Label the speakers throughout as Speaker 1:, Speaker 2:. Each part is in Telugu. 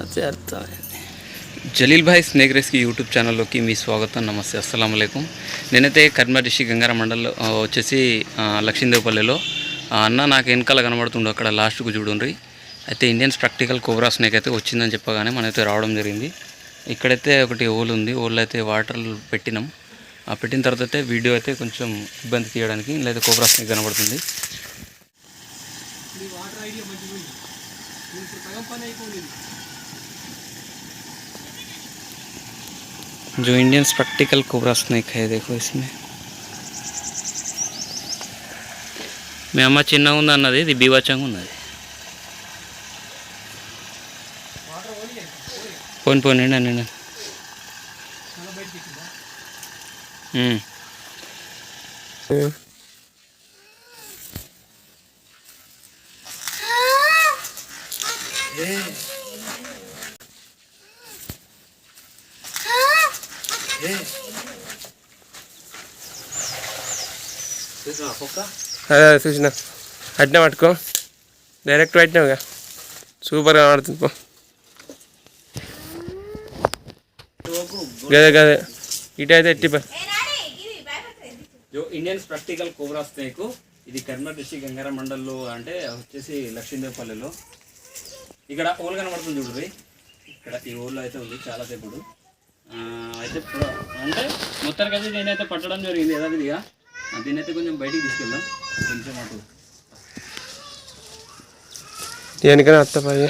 Speaker 1: అదే అర్థమైంది.
Speaker 2: Jaleel bhai snake rescue YouTube ఛానల్లోకి మీ స్వాగతం నమస్తే అస్సలం అయికం నేనైతే కర్మార్ డిస్టిక్ గంగారం మండల్లో వచ్చేసి లక్ష్మీదేవపల్లిలో. ఆ అన్న నాకు వెనకాల కనబడుతుండు అక్కడ లాస్ట్కు చూడండి అయితే ఇండియన్స్ ప్రాక్టికల్ కోబ్రా స్నేక్ అయితే వచ్చిందని చెప్పగానే మనైతే రావడం జరిగింది. ఇక్కడైతే ఒకటి ఓల్ ఉంది ఓల్ అయితే వాటర్ పెట్టినాం. ఆ పెట్టిన తర్వాత అయితే వీడియో అయితే కొంచెం ఇబ్బంది తీయడానికి లేదా కోబ్రా స్నేక్ కనబడుతుంది. जो इंडियन प्रैक्टिकल कोबरा स्नेक है देखो इसमें మీ అమ్మ చిన్నగా ఉంది అన్నది ఇది బీవాచంగా ఉన్నది పోని పోనీ నేను
Speaker 3: అదే చూసిన అట్నే పట్టుకో. డైరెక్ట్ పెట్టినావుగా సూపర్గా ఆడుతుంది పో. గదే గదే. ఇటు అయితే ఎట్టి
Speaker 2: ఇండియన్ ప్రాక్టికల్ కోబ్రా స్నేక్ ఇది కర్నూలు డిస్టిక్ గంగార మండల్లో అంటే వచ్చేసి లక్ష్మీదేవపల్లిలో. ఇక్కడ ఓల్ కనబడుతుంది చూడండి ఇక్కడ ఈ ఓల్లో అయితే ఉంది చాలా సేపుడు అయితే అంటే మొత్తానికి అయితే నేనైతే పట్టడం జరిగింది. యథావిధిగా దీన్నైతే కొంచెం బయటికి తీసుకెళ్దాం. కొంచెం అటు.
Speaker 3: దేనికైనా అత్త పయ్య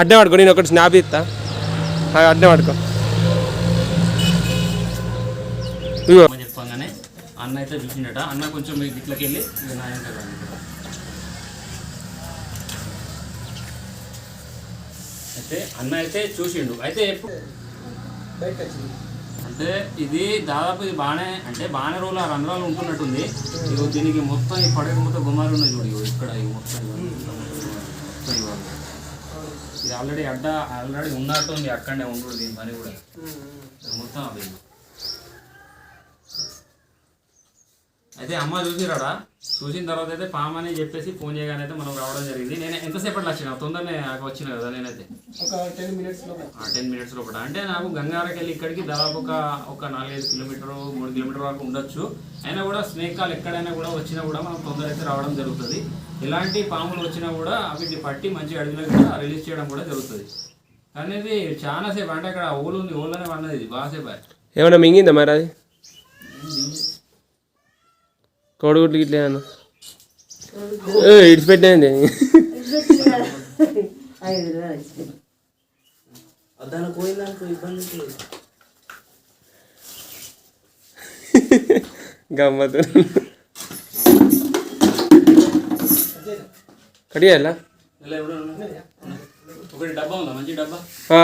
Speaker 3: అడ్డే పడుకో నేను ఒకటి స్నాప్ ఇస్తా అడ్డం పడుకో
Speaker 2: అన్న అయితే చూసిండట. అన్న కొంచెం మీ గిట్లకి వెళ్ళి ఇక నా అయితే అన్న అయితే చూసిండు. అయితే ఎప్పుడు అంటే ఇది దాదాపు ఇది బాగానే అంటే బాగానే రోజులు ఆ రంధ్రాలు ఉంటున్నట్టుంది. ఇగో దీనికి మొత్తం ఈ పడక మొత్తం గుమారు ఉన్నాయి చూడు ఇగో ఇక్కడ ఇగో మొత్తం ఇగో. ఇది ఆల్రెడీ అడ్డ ఆల్రెడీ ఉన్నట్టుంది. అక్కడనే ఉండు దీని పని కూడా. మొత్తం అవి అయితే అమ్మ చూసిరాడా? చూసిన తర్వాత అయితే పామ్ అని చెప్పేసి ఫోన్ చేయగానే అయితే మనం రావడం జరిగింది. నేను ఎంతసేపట్లో వచ్చిన? తొందరనే నాకు వచ్చిన కదా నేనైతే. టెన్ మినిట్స్ లోపల అంటే నాకు గంగారకి వెళ్ళి ఇక్కడికి దాదాపు ఒక ఒక నాలుగైదు కిలోమీటర్ మూడు కిలోమీటర్ వరకు ఉండొచ్చు. అయినా కూడా స్నేక్ కాల్ ఎక్కడైనా కూడా వచ్చినా కూడా మనం తొందర అయితే రావడం జరుగుతుంది. ఇలాంటి పాములు వచ్చినా కూడా వీటిని పట్టి మంచి అడవిలో కూడా రిలీజ్ చేయడం కూడా జరుగుతుంది. కానీ ఇది చాలా సేపు అంటే అక్కడ ఓలు ఉంది ఓలు అనే అన్నది ఇది బాగాసేపు
Speaker 3: ఏమన్నా మింగిందా మరి అది? కోడిగుడ్లు ఏ, ఇడిచిపెట్టింది. గమ్మత్తు. కడియాలా?
Speaker 2: ఒకటి డబ్బా ఉందా? మంచి డబ్బా?
Speaker 3: ఆ,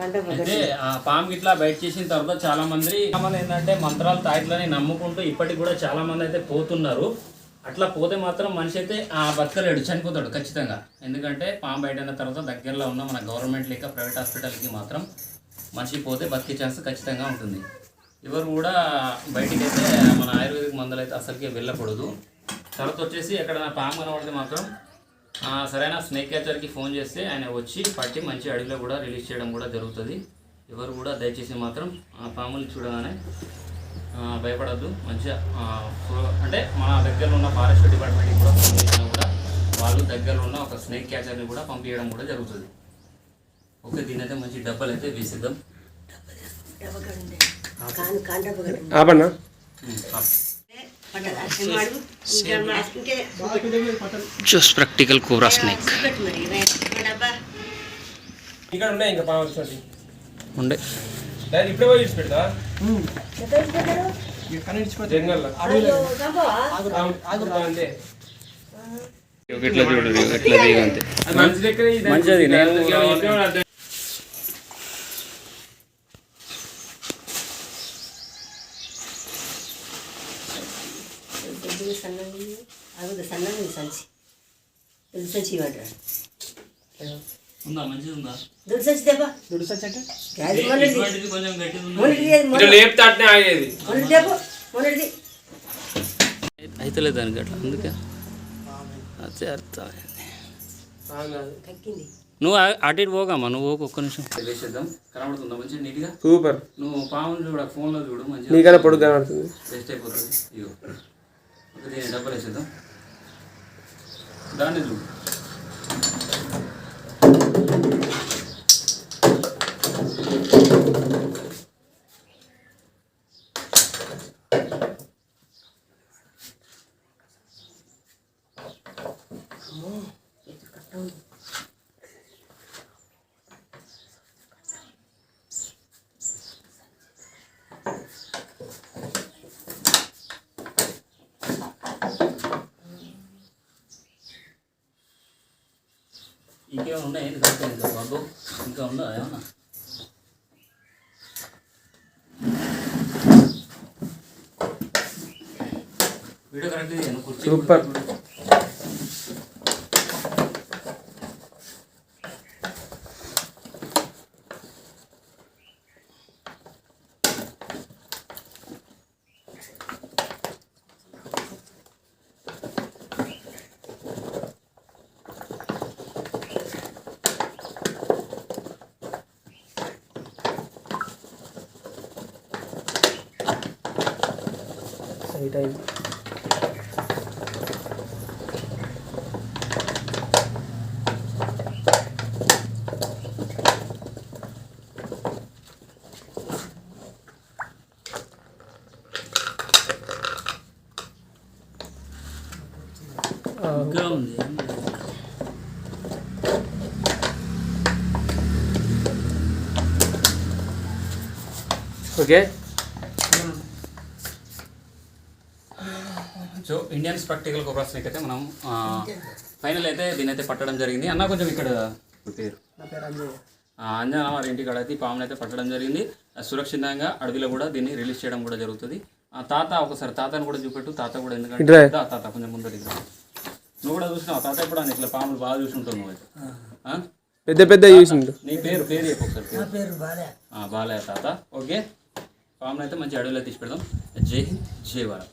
Speaker 2: అయితే ఆ పాము ఇట్లా బయట చేసిన తర్వాత చాలా మంది ఏంటంటే మంత్రాలు తాయిట్లని నమ్ముకుంటూ ఇప్పటికి కూడా చాలా మంది అయితే పోతున్నారు. అట్లా పోతే మాత్రం మనిషి అయితే ఆ బతకలేడు చనిపోతాడు ఖచ్చితంగా. ఎందుకంటే పాము బయట అయిన తర్వాత దగ్గరలో ఉన్న మన గవర్నమెంట్ లేక ప్రైవేట్ హాస్పిటల్కి మాత్రం మనిషి పోతే బతికే ఛాన్స్ ఖచ్చితంగా ఉంటుంది. ఎవరు కూడా బయటికి అయితే మన ఆయుర్వేదిక్ మందులు అయితే అసలుకే వెళ్ళకూడదు. తర్వాత వచ్చేసి ఎక్కడ పాము కనబడితే మాత్రం సరైన. స్నేక్ క్యాచర్కి ఫోన్ చేస్తే ఆయన వచ్చి పట్టి మంచి అడవిలో కూడా రిలీజ్ చేయడం కూడా జరుగుతుంది. ఎవరు కూడా దయచేసి మాత్రం ఆ పాములు చూడగానే ఆ, భయపడద్దు. మంచిగా అంటే మన దగ్గరలో ఉన్న ఫారెస్ట్ డిపార్ట్మెంట్కి కూడా ఫోన్ చేసినా కూడా వాళ్ళు దగ్గరలో ఉన్న ఒక స్నేక్ క్యాచర్ని కూడా పంపించడం కూడా జరుగుతుంది. ఓకే దీని అయితే మంచి డబ్బాలు అయితే వేసిద్దాం
Speaker 3: ఆపన్నా
Speaker 2: ఉమ్, ఆపు.
Speaker 4: ఇంకే
Speaker 2: జోస్ ప్రాక్టికల్ కోబ్రా స్నేక్
Speaker 3: ఇక్కడ ఉన్నాయి ఇంకా పాము
Speaker 2: ఉండే.
Speaker 3: ఇప్పుడే పోయి ఇడిచిపెడతా జంగల్లో. ఆగు అంతే.
Speaker 2: ఇట్లా చూడు ఇట్లా దిగు అంతే.
Speaker 3: అది మంచి దగ్గర
Speaker 2: మంచిది నేను
Speaker 4: దుడ్డు సంచి ఇవ్వమంటాడు
Speaker 2: ఉందా? మంచిది ఉందా?
Speaker 4: దుడ్డు సంచి దేపా అది మొన్నటిది
Speaker 2: ఇటువంటిది కొంచెం గట్టిది ఉంది?
Speaker 4: మొన్నటిది అది
Speaker 3: ఇట్లా
Speaker 4: మొన్న-
Speaker 3: లేపితే అట్నే ఆగేది.
Speaker 4: మొన్నటి దేపో మొన్నటిది
Speaker 1: అయితే దానికి అట్లా అందుకే. అదే అర్థమైంది.
Speaker 4: కక్కింది
Speaker 2: నువ్వు అటు ఇటు పోగమ్మా నువ్వు పోకు ఒక్క నిమిషం. వేసేద్దాం కనబడుతుందా? మంచిగా నీట్గా?
Speaker 3: సూపర్.
Speaker 2: నువ్వు పాములు చూడ ఫోన్లో చూడు మంచిగా
Speaker 3: నీకన్నా పొడుగు కనబడుతుంది.
Speaker 2: వేస్ట్ అయిపోతుంది. ఇగో. డబ్బులు వేసేద్దాం. దాన్ని చూడు. ఇంకేమైనా ఉన్నాయి ఏంటి ఇంకా బాబు ఇంకా ఉందా? ఏమన్నా? వీడియో కరెక్ట్ కుర్చీ
Speaker 3: సూపర్.
Speaker 2: এটাই uh,
Speaker 3: Okay.
Speaker 2: Indian spectacled cobra snake అయితే మనం ఫైనల్ అయితే దీని అయితే పట్టడం జరిగింది. అన్న కొంచెం ఇక్కడ పేరు. ఆ, అంజనా వారి ఇంటికాడ అయితే ఈ పామును అయితే పట్టడం జరిగింది. సురక్షితంగా అడవిలో కూడా దీన్ని రిలీజ్ చేయడం కూడా జరుగుతుంది. ఆ తాత ఒకసారి తాతను కూడా చూపెట్టు. తాత కూడా ఎందుకంటే తాత కొంచెం ముందరికి రా. నువ్వు కూడా చూసినావు? తాత కూడా ఇట్లా పాములు బాగా చూసుంటావు నువ్వు అయితే? ఆ?
Speaker 3: పెద్ద పెద్ద చూసిండు.
Speaker 2: నీ పేరు పేరు చెప్పు ఒకసారి పేరు.
Speaker 4: పేరు బాలే
Speaker 2: ఆ, బాలయ్య తాత. ఓకే. పామును అయితే మంచి అడవిలో తీసి పెడదాం. జై హింద్ జై భారత్.